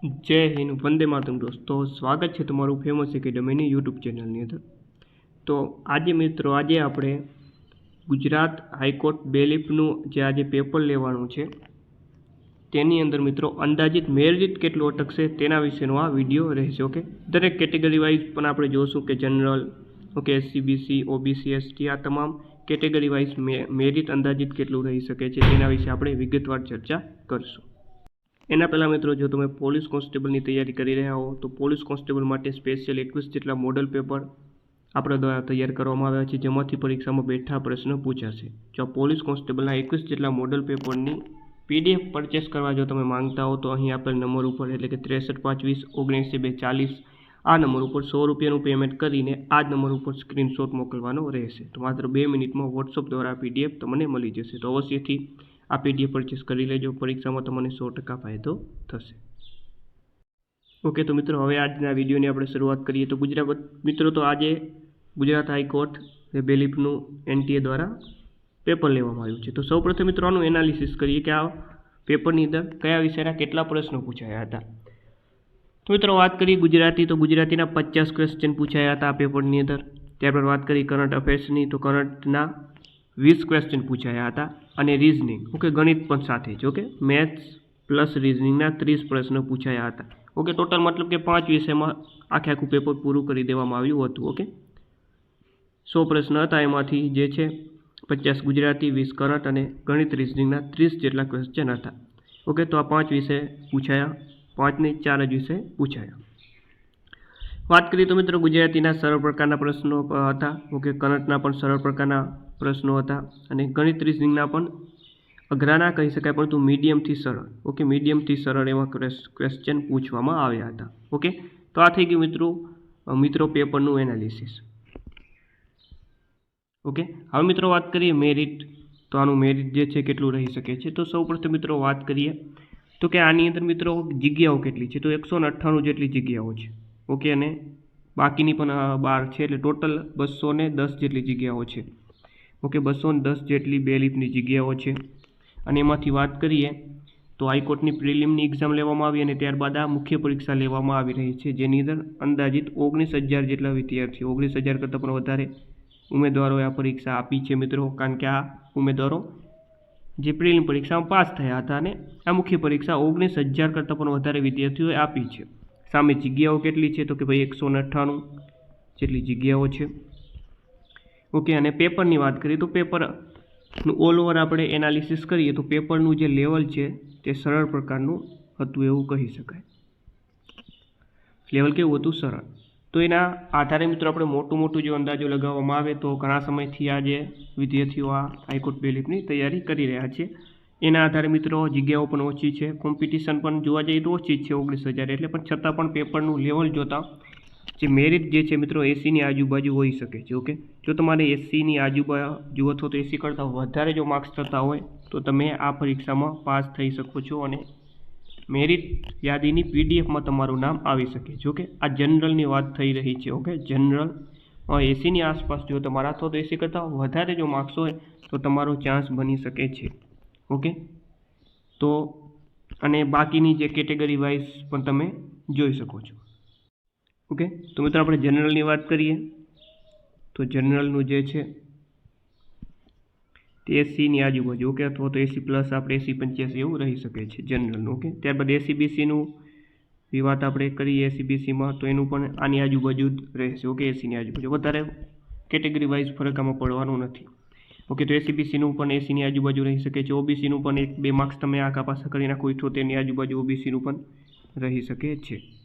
જય હિન્દ, વંદે માતરમ દોસ્તો. સ્વાગત છે તમારું ફેમસ એકેડમીની યુટ્યુબ ચેનલની અંદર. તો આજે મિત્રો, આજે આપણે ગુજરાત હાઈકોર્ટ બેલીફનું જે આજે પેપર લેવાનું છે, તેની અંદર મિત્રો અંદાજિત મેરિટ કેટલું અટકશે તેના વિશેનો આ વીડિયો રહેશે ઓકે દરેક કેટેગરી વાઇઝ પણ આપણે જોશું કે general okay SC BC OBC ST આ તમામ કેટેગરી વાઇઝ મેરિટ અંદાજિત કેટલું રહી શકે છે તેના વિશે આપણે વિગતવાર ચર્ચા કરશું. એના પહેલાં મિત્રો, જો તમે પોલીસ કોન્સ્ટેબલની તૈયારી કરી રહ્યા હો, તો પોલીસ કોન્સ્ટેબલ માટે સ્પેશિયલ એકવીસ જેટલા મોડલ પેપર આપણા દ્વારા તૈયાર કરવામાં આવ્યા છે, જેમાંથી પરીક્ષામાં બેઠા પ્રશ્ન પૂછાશે. જો પોલીસ કોન્સ્ટેબલના એકવીસ જેટલા મોડલ પેપરની પીડીએફ પરચેસ કરવા જો તમે માંગતા હો, તો અહીં આપેલ નંબર ઉપર એટલે કે ત્રેસઠ પાંચ વીસ બે ચાલીસ આ નંબર ઉપર સો રૂપિયાનું પેમેન્ટ કરીને આ જ નંબર ઉપર સ્ક્રીનશોટ મોકલવાનો રહેશે. તો માત્ર બે મિનિટમાં વોટ્સઅપ દ્વારા પીડીએફ તમને મળી જશે. તો અવશ્યથી આ પીડીએફ પરચેસ કરી લેજો. પરીક્ષામાં તમને સો ટકા ફાયદો થશે. ઓકે તો મિત્રો, હવે આજના વિડીયોની આપણે શરૂઆત કરીએ. તો ગુજરાત, મિત્રો, તો આજે ગુજરાત હાઈકોર્ટ બેલીફનું એનટીએ દ્વારા પેપર લેવામાં આવ્યું છે. તો સૌપ્રથમ, મિત્રો, આનું એનાલિસિસ કરીએ કે આ પેપરની અંદર કયા વિષયના કેટલા પ્રશ્નો પૂછાયા હતા. તો મિત્રો, વાત કરીએ ગુજરાતી, તો ગુજરાતીના પચાસ ક્વેશ્ચન પૂછાયા હતા આ પેપરની અંદર. ત્યારબાદ વાત કરી કરંટ અફેર્સની તો કરંટના વીસ ક્વેશ્ચન પૂછાયા હતા અને રિઝનિંગ ઓકે ગણિત પણ સાથે જ ઓકે મેથ્સ પ્લસ રિઝનિંગના ત્રીસ પ્રશ્નો પૂછાયા હતા. ઓકે ટોટલ મતલબ કે પાંચ વિષયમાં આખે આખું પેપર પૂરું કરી દેવામાં આવ્યું હતું ઓકે સો પ્રશ્ન હતા એમાંથી જે છે, પચાસ ગુજરાતી, વીસ કરંટ અને ગણિત રિઝનિંગના ત્રીસ જેટલા ક્વેશ્ચન હતા. ઓકે તો આ પાંચ વિષય પૂછાયા. પાંચને ચાર જ વિષય પૂછાયા. વાત કરીએ તો મિત્રો ગુજરાતીના સરળ પ્રકારના પ્રશ્નો હતા. ઓકે કરંટના પણ સરળ પ્રકારના પ્રશ્નો હતા અને ગણિત રિઝનિંગના પણ અઘરા ના કહી શકાય, પરંતુ મીડિયમથી સરળ. ઓકે મીડિયમથી સરળ એવા ક્વેશ્ચન પૂછવામાં આવ્યા હતા. ઓકે તો આ થઈ ગયું મિત્રો મિત્રો પેપરનું એનાલિસિસ ઓકે હવે મિત્રો વાત કરીએ મેરિટ તો આનું મેરિટ જે છે કેટલું રહી શકે છે? તો સૌપ્રથમ મિત્રો વાત કરીએ, તો કે આની અંદર મિત્રો જગ્યાઓ કેટલી છે? તો એકસો અઠ્ઠાણું જેટલી જગ્યાઓ છે. ઓકે અને બાકીની પણ બાર છે, એટલે ટોટલ બસો ને દસ જેટલી જગ્યાઓ છે. ઓકે, બસો દસ જેટલી બે લીફની જગ્યાઓ છે. અને એમાંથી વાત કરીએ, તો હાઈકોર્ટની પ્રિલિમની એક્ઝામ લેવામાં આવી અને ત્યારબાદ આ મુખ્ય પરીક્ષા લેવામાં આવી રહી છે. જેની અંદર અંદાજિત ઓગણીસ હજાર જેટલા વિદ્યાર્થીઓ, ઓગણીસ હજાર કરતાં પણ વધારે ઉમેદવારોએ આ પરીક્ષા આપી છે મિત્રો. કારણ કે આ ઉમેદવારો જે પ્રિલિમ પરીક્ષામાં પાસ થયા હતા અને આ મુખ્ય પરીક્ષા ઓગણીસ હજાર કરતાં પણ વધારે વિદ્યાર્થીઓએ આપી છે. સામે જગ્યાઓ કેટલી છે? તો કે ભાઈ એકસો અઠ્ઠાણું જેટલી જગ્યાઓ છે. ઓકે, અને પેપરની વાત કરીએ તો પેપરનું ઓલ ઓવર આપણે એનાલિસિસ કરીએ તો પેપરનું જે લેવલ છે તે સરળ પ્રકારનું હતું એવું કહી શકાય. લેવલ કેવું હતું? સરળ. તો એના આધારે મિત્રો આપણે મોટું મોટું જો અંદાજો લગાવવામાં આવે તો ઘણા સમયથી આ જે વિદ્યાર્થીઓ આ હાઈકોર્ટ બેલીફની તૈયારી કરી રહ્યા છે. એના આધારે મિત્રો જગ્યાઓ પણ ઓછી છે કોમ્પિટિશન પણ જોવા જઈએ તો ઓછી જ છે ઓગણીસ હજાર, એટલે પણ છતાં પણ પેપરનું લેવલ જોતાં જે મેરિટ જે છે મિત્રો એસીની આજુબાજુ હોઈ શકે છે ઓકે જો તમારે એસીની આજુબાજુ અથવા તો એસી કરતાં વધારે જો માર્ક્સ થતા હોય, તો તમે આ પરીક્ષામાં પાસ થઈ શકો છો અને મેરિટ યાદીની પીડીએફમાં તમારું નામ આવી શકે છે ઓકે આ જનરલની વાત થઈ રહી છે ઓકે જનરલ એસીની આસપાસ જો તમારા અથવા તો એસી કરતાં વધારે જો માર્ક્સ હોય, તો તમારો ચાન્સ બની શકે છે ઓકે તો, અને બાકીની જે કેટેગરી વાઇઝ પણ તમે જોઈ શકો છો. ઓકે? તો મિત્રો આપણે જનરલની વાત કરીએ. તો જનરલનું જે છે, તે એસીની આજુબાજુ, ઓકે? અથવા તો એસી પ્લસ આપણે એસી પંચ્યાસી એવું રહી શકે છે, જનરલનું, ઓકે? ત્યારબાદ એસીબીસીનું એ વાત આપણે કરીએ એસીબીસીમાં તો એનું પણ આની આજુબાજુ જ રહેશે, ઓકે? એસીની આજુબાજુ. વધારે કેટેગરી વાઇઝ ફરક આમાં પડવાનું નથી. ઓકે, તો એસીબીસીનું પણ એસીની આજુબાજુ રહી શકે છે. ઓબીસીનું પણ એક બે માર્ક્સ તમે આ કાપાસા કરી નાખો તેની આજુબાજુ ઓબીસીનું પણ રહી શકે છે.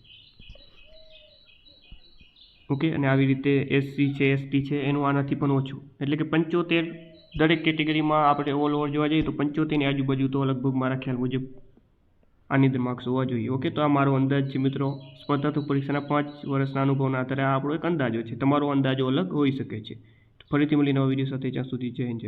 ઓકે? અને આવી રીતે એસસી છે એસટી છે, એનું આનાથી પણ ઓછું. એટલે કે પંચોતેર દરેક કેટેગરીમાં આપણે ઓલ ઓવર જોવા જઈએ તો પંચોતેરની આજુબાજુ તો લગભગ મારા ખ્યાલ મુજબ આની અંદર માર્ક્સ હોવા જોઈએ. ઓકે? તો આ મારો અંદાજ છે મિત્રો. સ્પર્ધાત્મક પરીક્ષાના પાંચ વર્ષના અનુભવના આધારે આ આપણો એક અંદાજો છે. તમારો અંદાજો અલગ હોઈ શકે છે. ફરીથી મળી નવા વીડિયો સાથે જ્યાં સુધી જય હિન્દ, જય